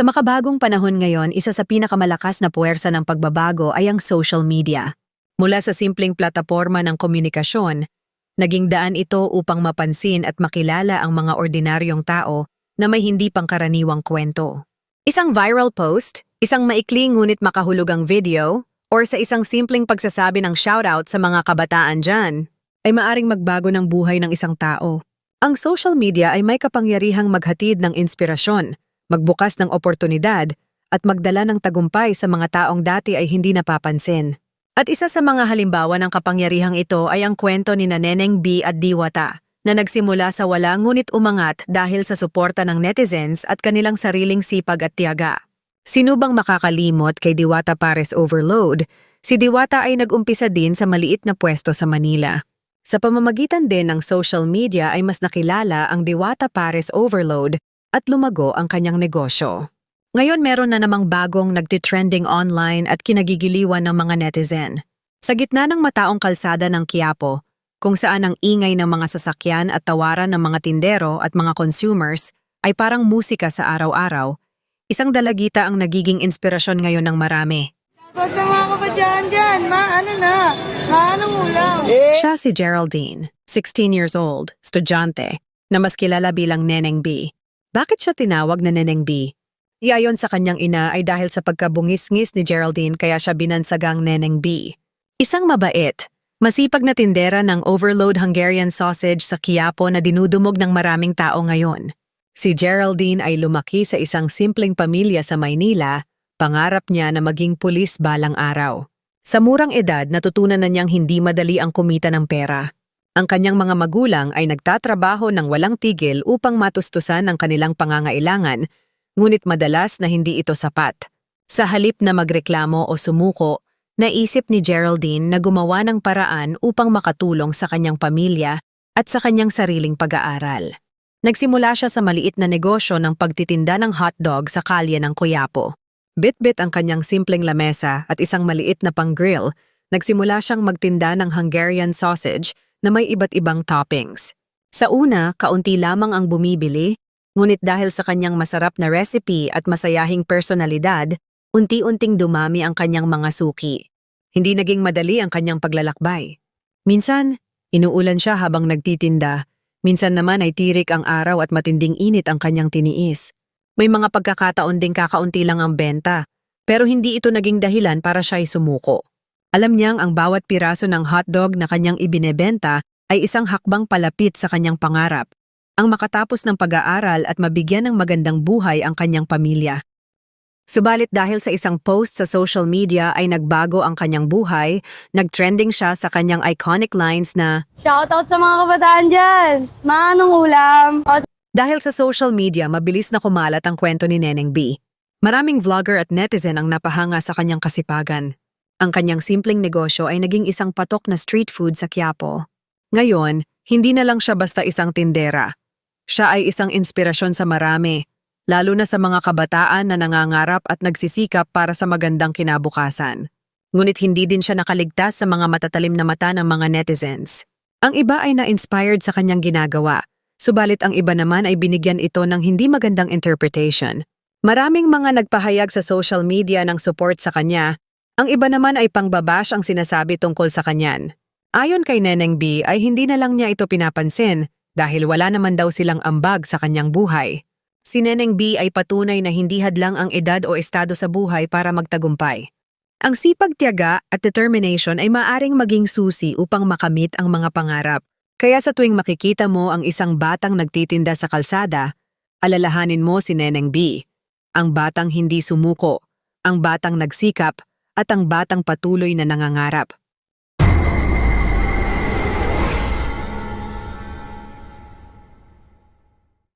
Sa makabagong panahon ngayon, isa sa pinakamalakas na puwersa ng pagbabago ay ang social media. Mula sa simpleng plataporma ng komunikasyon, naging daan ito upang mapansin at makilala ang mga ordinaryong tao na may hindi pangkaraniwang kwento. Isang viral post, isang maikling ngunit makahulugang video, or sa isang simpleng pagsasabi ng shoutout sa mga kabataan dyan, ay maaring magbago ng buhay ng isang tao. Ang social media ay may kapangyarihang maghatid ng inspirasyon, magbukas ng oportunidad, at magdala ng tagumpay sa mga taong dati ay hindi napapansin. At isa sa mga halimbawa ng kapangyarihang ito ay ang kwento ni Neneng B at Diwata, na nagsimula sa wala ngunit umangat dahil sa suporta ng netizens at kanilang sariling sipag at tiyaga. Sinubang makakalimot kay Diwata Pares Overload, si Diwata ay nag-umpisa din sa maliit na pwesto sa Manila. Sa pamamagitan din ng social media ay mas nakilala ang Diwata Pares Overload at lumago ang kanyang negosyo. Ngayon meron na namang bagong nagtitrending online at kinagigiliwan ng mga netizen. Sa gitna ng mataong kalsada ng Quiapo, kung saan ang ingay ng mga sasakyan at tawaran ng mga tindero at mga consumers ay parang musika sa araw-araw, isang dalagita ang nagiging inspirasyon ngayon ng marami. Ba't sa mga kapadyan dyan? Ma, ano na? Ma, anong ulam? Siya si Geraldine, 16 years old, estudyante, na mas kilala bilang Neneng B. Bakit siya tinawag na Neneng B? Iayon sa kanyang ina ay dahil sa pagkabungis-ngis ni Geraldine kaya siya binansagang Neneng B. Isang mabait, masipag na tindera ng overload Hungarian sausage sa Quiapo na dinudumog ng maraming tao ngayon. Si Geraldine ay lumaki sa isang simpleng pamilya sa Maynila, pangarap niya na maging pulis balang araw. Sa murang edad, natutunan na niyang hindi madali ang kumita ng pera. Ang kanyang mga magulang ay nagtatrabaho ng walang tigil upang matustusan ang kanilang pangangailangan, ngunit madalas na hindi ito sapat. Sa halip na magreklamo o sumuko, naisip ni Geraldine na gumawa ng paraan upang makatulong sa kanyang pamilya at sa kanyang sariling pag-aaral. Nagsimula siya sa maliit na negosyo ng pagtitinda ng hotdog sa kalye ng Kuyapo. Bit-bit ang kanyang simpleng lamesa at isang maliit na pang-grill, nagsimula siyang magtinda ng Hungarian sausage na may iba't ibang toppings. Sa una, kaunti lamang ang bumibili, ngunit dahil sa kanyang masarap na recipe at masayahing personalidad, unti-unting dumami ang kanyang mga suki. Hindi naging madali ang kanyang paglalakbay. Minsan, inuulan siya habang nagtitinda. Minsan naman ay tirik ang araw at matinding init ang kanyang tiniis. May mga pagkakataon ding kakaunti lang ang benta, pero hindi ito naging dahilan para siya ay sumuko. Alam niyang ang bawat piraso ng hotdog na kanyang ibinebenta ay isang hakbang palapit sa kanyang pangarap, ang makatapos ng pag-aaral at mabigyan ng magandang buhay ang kanyang pamilya. Subalit dahil sa isang post sa social media ay nagbago ang kanyang buhay, nagtrending siya sa kanyang iconic lines na Shoutout sa mga kabataan dyan! Ma, anong ulam? O, dahil sa social media mabilis na kumalat ang kwento ni Neneng B. Maraming vlogger at netizen ang napahanga sa kanyang kasipagan. Ang kanyang simpleng negosyo ay naging isang patok na street food sa Quiapo. Ngayon, hindi na lang siya basta isang tindera. Siya ay isang inspirasyon sa marami, lalo na sa mga kabataan na nangangarap at nagsisikap para sa magandang kinabukasan. Ngunit hindi din siya nakaligtas sa mga matatalim na mata ng mga netizens. Ang iba ay na-inspired sa kanyang ginagawa, subalit ang iba naman ay binigyan ito ng hindi magandang interpretation. Maraming mga nagpahayag sa social media ng support sa kanya, ang iba naman ay pangbabash ang sinasabi tungkol sa kanyan. Ayon kay Neneng B ay hindi na lang niya ito pinapansin dahil wala naman daw silang ambag sa kanyang buhay. Si Neneng B ay patunay na hindi hadlang ang edad o estado sa buhay para magtagumpay. Ang sipag tiyaga at determination ay maaring maging susi upang makamit ang mga pangarap. Kaya sa tuwing makikita mo ang isang batang nagtitinda sa kalsada, alalahanin mo si Neneng B. Ang batang hindi sumuko, ang batang nagsikap, at ang batang patuloy na nangangarap.